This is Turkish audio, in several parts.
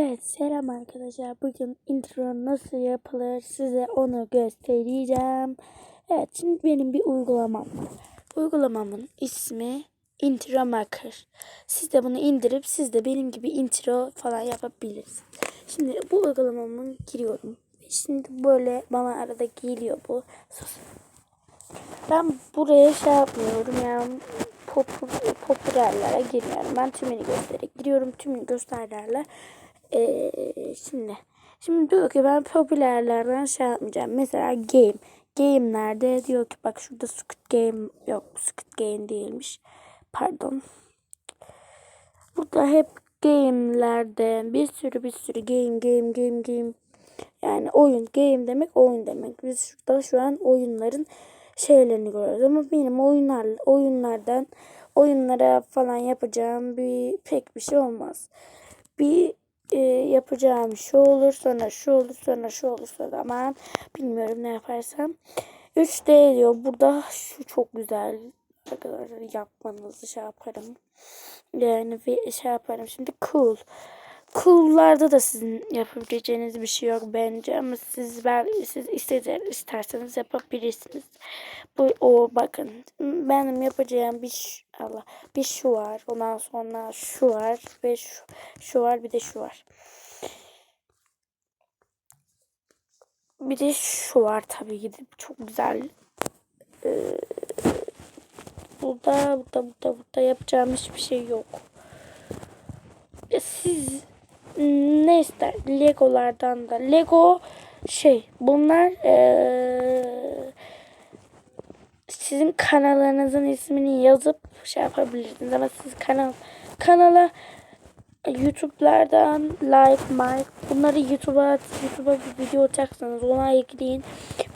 Evet selam arkadaşlar. Bugün intro nasıl yapılır size onu göstereceğim. Evet şimdi benim bir uygulamam var. Uygulamamın ismi Intro Maker. Siz de bunu indirip siz de benim gibi intro falan yapabilirsiniz. Şimdi bu uygulamamı giriyorum. Şimdi böyle bana arada geliyor bu. Sus. Ben buraya şey yapmıyorum yani popü- popülerlere girmiyorum. Ben tümünü göstererek giriyorum. Tümünü göstererler. Ee, şimdi şimdi diyor ki ben popülerlerden şey yapmayacağım. Mesela game. Game'lerde diyor ki bak şurada Squid Game yok Squid Game değilmiş. Pardon. Burada hep game'lerde bir sürü bir sürü game game game game yani oyun game demek oyun demek. Biz şurada şu an oyunların şeylerini görüyoruz ama benim oyunlar oyunlardan oyunlara falan yapacağım bir pek bir şey olmaz. Bir e, yapacağım şu olur sonra şu olur sonra şu olur sonra aman bilmiyorum ne yaparsam. 3D diyor. Burada şu çok güzel arkadaşlar yapmanızı şey yaparım. Yani bir şey yaparım. Şimdi cool. Cool'larda da sizin yapabileceğiniz bir şey yok bence ama siz ben siz ister, isterseniz yapabilirsiniz. Bu o bakın benim yapacağım bir ş- Allah bir şu var. Ondan sonra şu var ve şu, şu var bir de şu var. Bir de şu var tabii ki çok güzel. Ee, burada, burada, burada, burada yapacağım hiçbir şey yok. E, Siz ne ister? Legolardan da. Lego şey bunlar eee, sizin kanalınızın ismini yazıp şey yapabilirsiniz ama siz kanal kanala YouTube'lardan like, like bunları YouTube'a YouTube'a bir video atacaksanız ona ekleyin.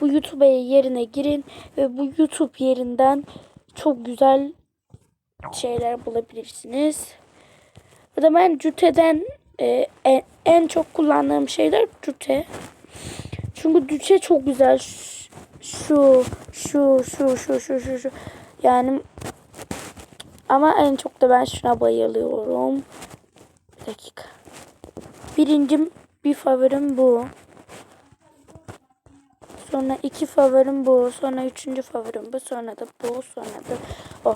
Bu YouTube'a yerine girin ve bu YouTube yerinden çok güzel şeyler bulabilirsiniz. Burada ben Cüte'den e, en, en çok kullandığım şeyler Cüte. Çünkü Cüte çok güzel. Şu, şu, şu, şu, şu, şu, şu. Yani ama en çok da ben şuna bayılıyorum. Bir dakika. Birincim bir favorim bu. Sonra iki favorim bu. Sonra üçüncü favorim bu. Sonra da bu. Sonra da o.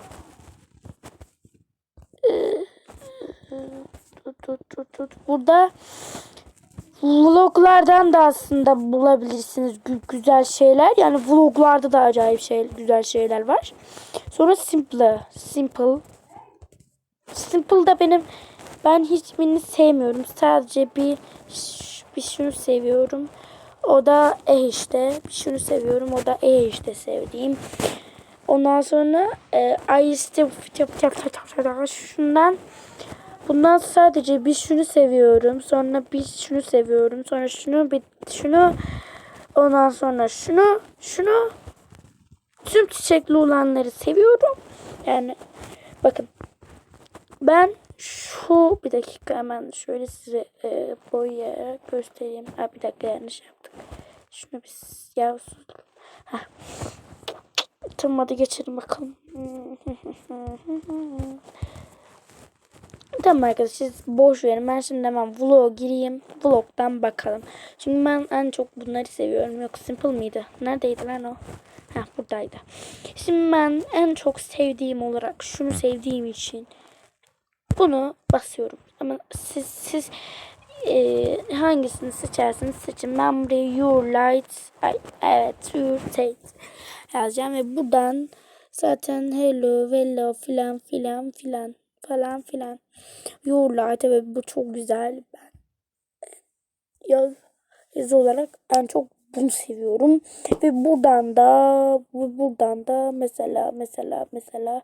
Tut, tut, tut, tut. Burada vloglardan da aslında bulabilirsiniz gü- güzel şeyler. Yani vloglarda da acayip şey, güzel şeyler var. Sonra simple, simple. Simple da benim ben hiçbirini sevmiyorum. Sadece bir bir şunu seviyorum. O da e işte. Bir şunu seviyorum. O da e işte sevdiğim. Ondan sonra e, I still şundan bundan sadece bir şunu seviyorum. Sonra bir şunu seviyorum. Sonra şunu bir şunu ondan sonra şunu şunu tüm çiçekli olanları seviyorum. Yani bakın ben şu bir dakika hemen şöyle size e, boyayarak göstereyim. Ha bir dakika yanlış yaptık. Şunu bir ya Heh. Tamam hadi geçelim bakalım. Tamam arkadaşlar siz boş verin. Ben şimdi hemen vlog gireyim. Vlog'dan bakalım. Çünkü ben en çok bunları seviyorum. Yok simple mıydı? Neredeydi lan o? Ha buradaydı. Şimdi ben en çok sevdiğim olarak şunu sevdiğim için bunu basıyorum. Ama siz siz e, hangisini seçerseniz seçin. Ben buraya your light ay, evet your taste yazacağım ve buradan zaten hello hello filan filan filan falan filan light evet bu çok güzel. Ben yaz, yazı olarak en çok bunu seviyorum ve buradan da bu buradan da mesela mesela mesela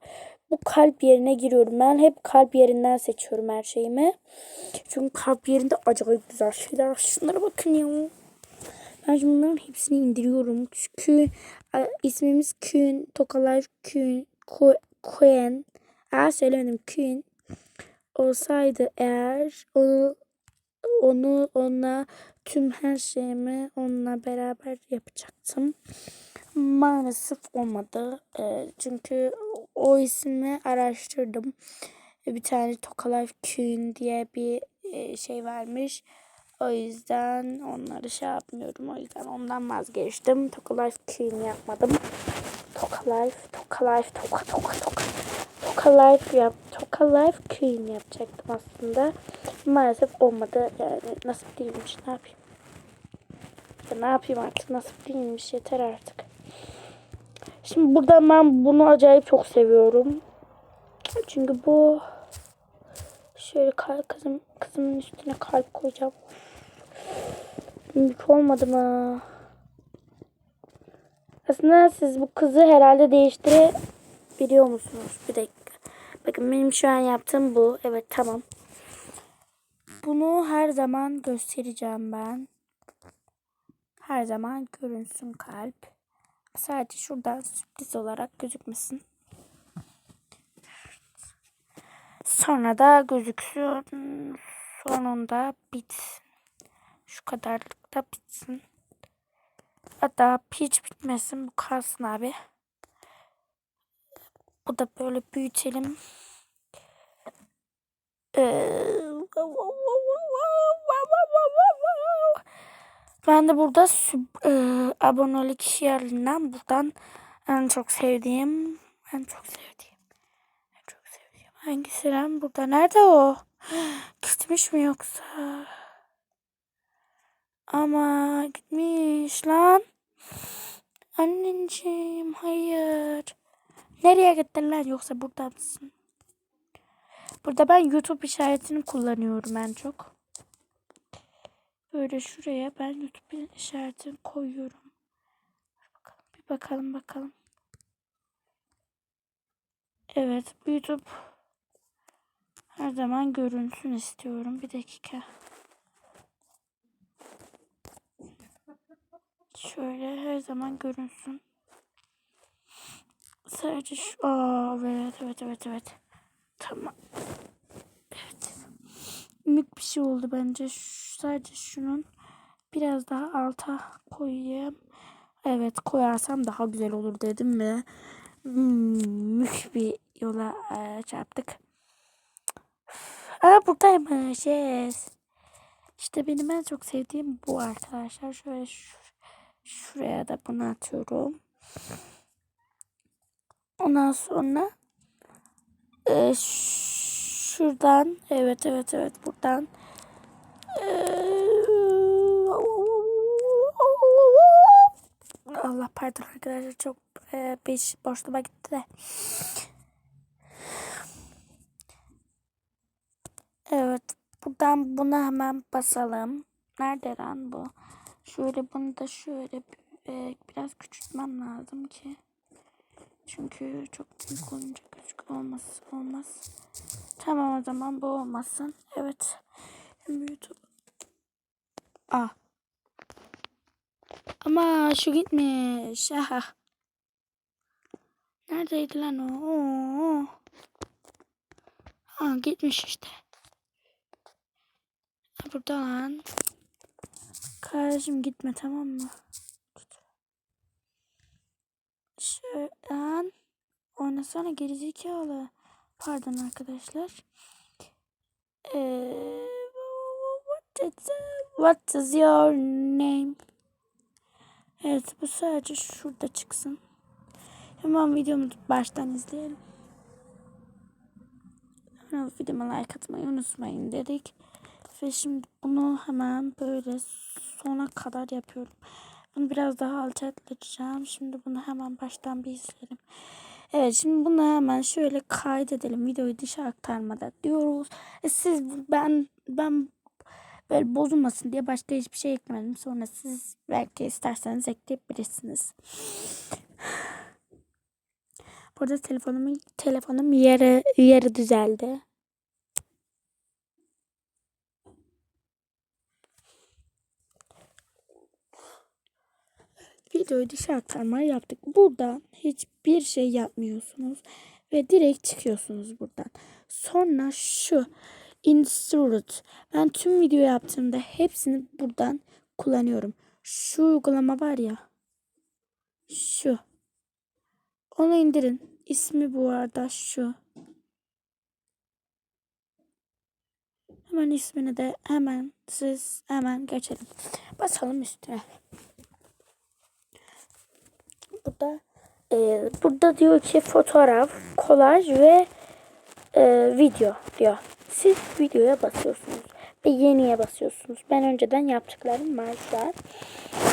bu kalp yerine giriyorum. Ben hep kalp yerinden seçiyorum her şeyimi. Çünkü kalp yerinde acayip güzel şeyler. Şunlara bakın ya. Ben şimdi bunların hepsini indiriyorum. Çünkü e, ismimiz Kühn, Tokalife Kühn, Kuen. Eğer söylemedim Kühn olsaydı eğer onu onu onunla tüm her şeyimi onunla beraber yapacaktım. Maalesef olmadı. Ee, çünkü o ismi araştırdım. Bir tane Tokalife Kühn diye bir e, şey vermiş. O yüzden onları şey yapmıyorum. O yüzden ondan vazgeçtim. Toka Life Queen yapmadım. Toka Life, Toka Toka Toka Toka. Life yap, Toka Life Queen yapacaktım aslında. Maalesef olmadı. Yani nasip değilmiş. Ne yapayım? Ya ne yapayım artık? Nasip değilmiş. Yeter artık. Şimdi burada ben bunu acayip çok seviyorum. Çünkü bu şöyle kalp kızım kızımın üstüne kalp koyacağım. Büyük olmadı mı? Aslında siz bu kızı herhalde değiştirebiliyor musunuz? Bir dakika. Bakın benim şu an yaptığım bu. Evet tamam. Bunu her zaman göstereceğim ben. Her zaman görünsün kalp. Sadece şuradan sürpriz olarak gözükmesin. Sonra da gözüksün. Sonunda bitsin. Şu kadarlık da bitsin. Hatta hiç bitmesin. Bu kalsın abi. Bu da böyle büyütelim. Ben de burada e, abonelik yerlerinden buradan en çok sevdiğim en çok sevdiğim en çok sevdiğim hangisi lan burada nerede o? Gitmiş mi yoksa? Ama gitmiş lan. Anneciğim hayır nereye gittin lan yoksa burada mısın burada ben YouTube işaretini kullanıyorum en çok Böyle şuraya ben YouTube işaretini koyuyorum. Bir bakalım bakalım. Evet YouTube her zaman görünsün istiyorum. Bir dakika. Şöyle her zaman görünsün. Sadece şu... Aa, evet evet evet evet. Tamam. Evet. Mük bir şey oldu bence. Şu, sadece şunun biraz daha alta koyayım. Evet koyarsam daha güzel olur dedim mi? Hmm, mük bir yola e, çarptık. Aa buradaymış. Yes. İşte benim en çok sevdiğim bu arkadaşlar. Şöyle şur şuraya da bunu atıyorum. Ondan sonra e, şuradan evet evet evet buradan Allah pardon arkadaşlar çok e, beş boşluğuma gitti de. Evet buradan buna hemen basalım. Nerede lan bu? Şöyle bunu da şöyle e, biraz küçültmem lazım ki. Çünkü çok büyük olunca küçük olmaz olmaz. Tamam o zaman bu olmasın. Evet. YouTube. Ah. Ama şu gitmiş. Aha. Neredeydi lan o? Oo. Ha gitmiş işte. Burada lan. Kardeşim gitme tamam mı? Şuradan. Oynasana gerizekalı. Pardon arkadaşlar. Ee, what, is, what is your name? Evet bu sadece şurada çıksın. Hemen videomu baştan izleyelim. Hemen videoma like atmayı unutmayın dedik. Ve şimdi bunu hemen böyle sona kadar yapıyorum. Bunu biraz daha alçaltacağım. Şimdi bunu hemen baştan bir izleyelim. Evet şimdi bunu hemen şöyle kaydedelim. Videoyu dışa aktarmada diyoruz. E siz ben ben böyle bozulmasın diye başka hiçbir şey eklemedim. Sonra siz belki isterseniz ekleyebilirsiniz. Burada telefonum telefonum yeri yeri düzeldi. Videoyu dışa aktarma yaptık. Burada hiçbir şey yapmıyorsunuz ve direkt çıkıyorsunuz buradan. Sonra şu insert. Ben tüm video yaptığımda hepsini buradan kullanıyorum. Şu uygulama var ya. Şu. Onu indirin. İsmi bu arada şu. Hemen ismini de hemen siz hemen geçelim. Basalım üstüne. Burada e, burada diyor ki fotoğraf, kolaj ve e, video diyor. Siz videoya basıyorsunuz ve yeniye basıyorsunuz. Ben önceden yaptıklarım var.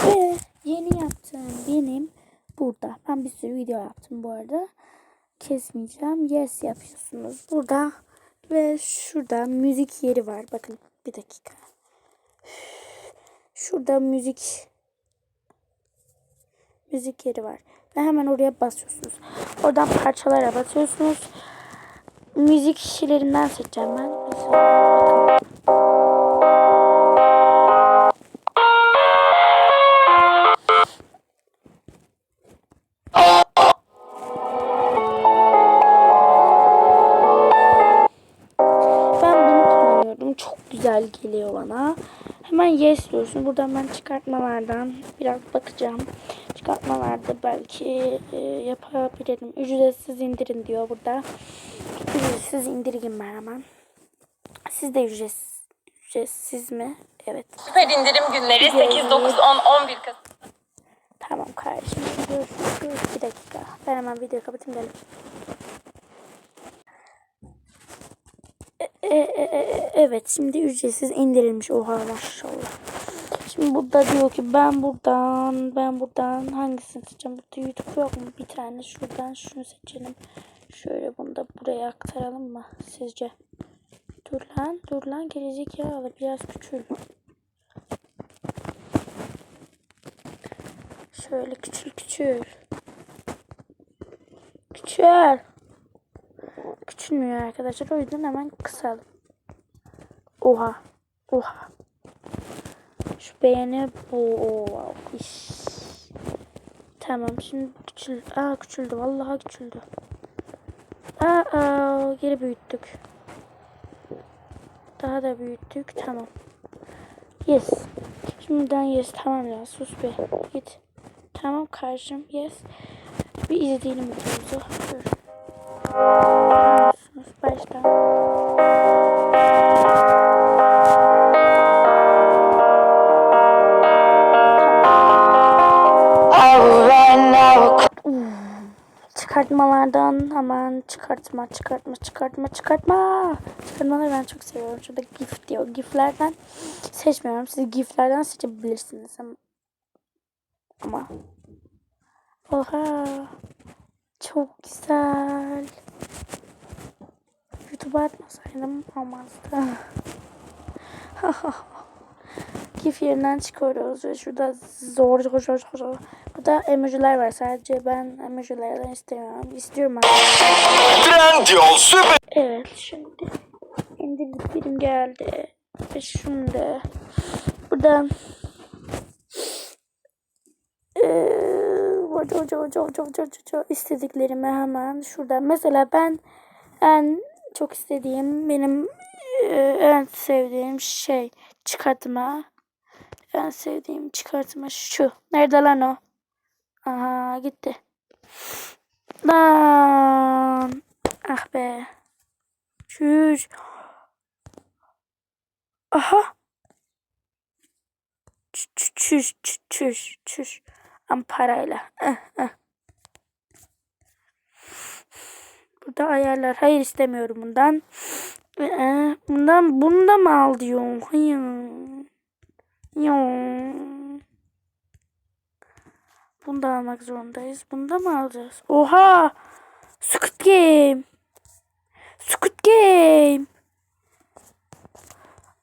Ve yeni yaptığım benim burada. Ben bir sürü video yaptım bu arada. Kesmeyeceğim. Yes yapıyorsunuz burada. Ve şurada müzik yeri var. Bakın bir dakika. Şurada müzik müzik yeri var. Ve hemen oraya basıyorsunuz. Oradan parçalara basıyorsunuz. Müzik kişilerinden seçeceğim ben. Mesela güzel geliyor bana. Hemen yes diyorsun. Buradan ben çıkartmalardan biraz bakacağım. Çıkartmalarda belki e, yapabilirim. Ücretsiz indirin diyor burada. Ücretsiz indireyim ben hemen. Siz de ücretsiz, ücretsiz mi? Evet. Süper indirim günleri 8, 9, 10, 11 Kasım. Tamam kardeşim. Görüşürüz. Bir dakika. Ben hemen videoyu kapatayım gelin. E, e, e, e, evet şimdi ücretsiz indirilmiş. Oha maşallah. Şimdi burada diyor ki ben buradan ben buradan hangisini seçeceğim? Burada YouTube yok mu? Bir tane şuradan şunu seçelim. Şöyle bunu da buraya aktaralım mı sizce? Dur lan dur lan gerizekalı biraz küçül. Şöyle küçül küçül. Küçül. Küçülmüyor arkadaşlar. O yüzden hemen kısalım. Oha. Oha. Şu beğeni bu. İş. Tamam şimdi küçül. Aa küçüldü. Vallahi küçüldü. Aa, aa geri büyüttük. Daha da büyüttük. Tamam. Yes. Şimdiden yes. Tamam ya sus be. Git. Tamam kardeşim. Yes. Bir izleyelim videomuzu. Dur. Sus, Çıkartmalardan hemen çıkartma, çıkartma, çıkartma, çıkartma. Çıkartmaları ben çok seviyorum. Şurada GIF diyor. GIF'lerden seçmiyorum. Siz GIF'lerden seçebilirsiniz ama. Oha. Çok güzel. YouTube'a atmasaydım olmazdı. GIF yerinden çıkıyoruz ve şurada zor zor zor zor. Burada emojiler var. Sadece ben emojilerden istemiyorum. İstiyorum Süper Evet şimdi indirdik birim geldi. Ve şimdi burada eee, hoca hoca hoca hoca hoca hoca istediklerimi hemen şurada. Mesela ben en çok istediğim benim en sevdiğim şey çıkartma. En sevdiğim çıkartma şu. Nerede lan o? Aha gitti. Lan. Ah be. Çüş. Aha. Çüş çüş çüş çüş. Am parayla. Eh, eh. Burada ayarlar. Hayır istemiyorum bundan. Ee, bundan bunu mı al diyorsun? Hayır. Yok. Bunu da almak zorundayız. Bunu da mı alacağız? Oha! Squid Game. Squid Game.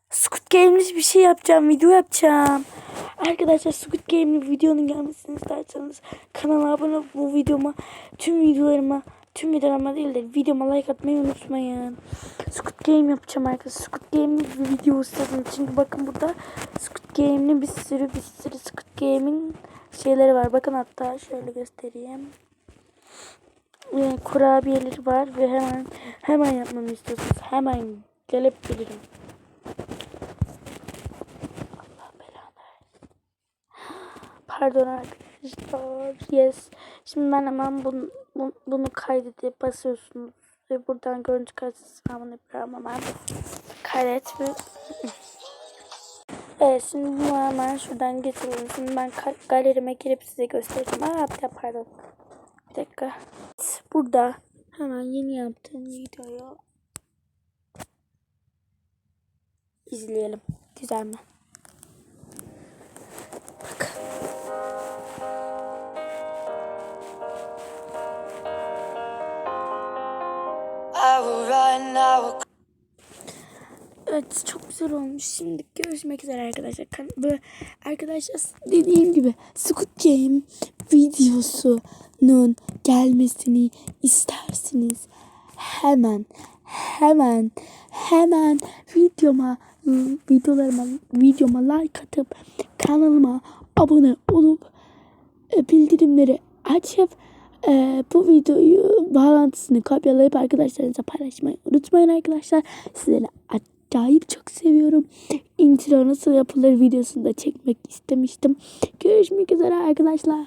Squid Game'li bir şey yapacağım. Video yapacağım. Arkadaşlar Squid Game'li videonun gelmesini isterseniz kanala abone olup bu videoma tüm videolarıma tüm videolarıma değil de videoma like atmayı unutmayın. Squid Game yapacağım arkadaşlar. Squid Game'li bir video istedim. Çünkü bakın burada Squid Game'li bir sürü bir sürü Squid Game'in şeyleri var. Bakın hatta şöyle göstereyim. Ee, kurabiyeleri var ve hemen hemen yapmamı istiyorsanız hemen gelebilirim. Allah belanı. Pardon arkadaşlar. Yes. Şimdi ben hemen bunu, bunu kaydedip basıyorsunuz. Ve buradan görüntü kayıt hesabını yapıyorum hemen. Kaydet mi? Evet şimdi bunu hemen şuradan getirelim. Şimdi ben galerime girip size göstereceğim. Aa bir pardon. Bir dakika. Burada hemen yeni yaptığım videoyu izleyelim. Güzel mi? Bak. Evet çok güzel olmuş. Şimdi görüşmek üzere arkadaşlar. Böyle arkadaşlar dediğim gibi Squid Game videosunun gelmesini istersiniz. Hemen hemen hemen videoma videolarıma videoma like atıp kanalıma abone olup e, bildirimleri açıp e, bu videoyu bağlantısını kopyalayıp arkadaşlarınıza paylaşmayı unutmayın arkadaşlar. Sizleri acayip çok seviyorum. Intro nasıl yapılır videosunu da çekmek istemiştim. Görüşmek üzere arkadaşlar.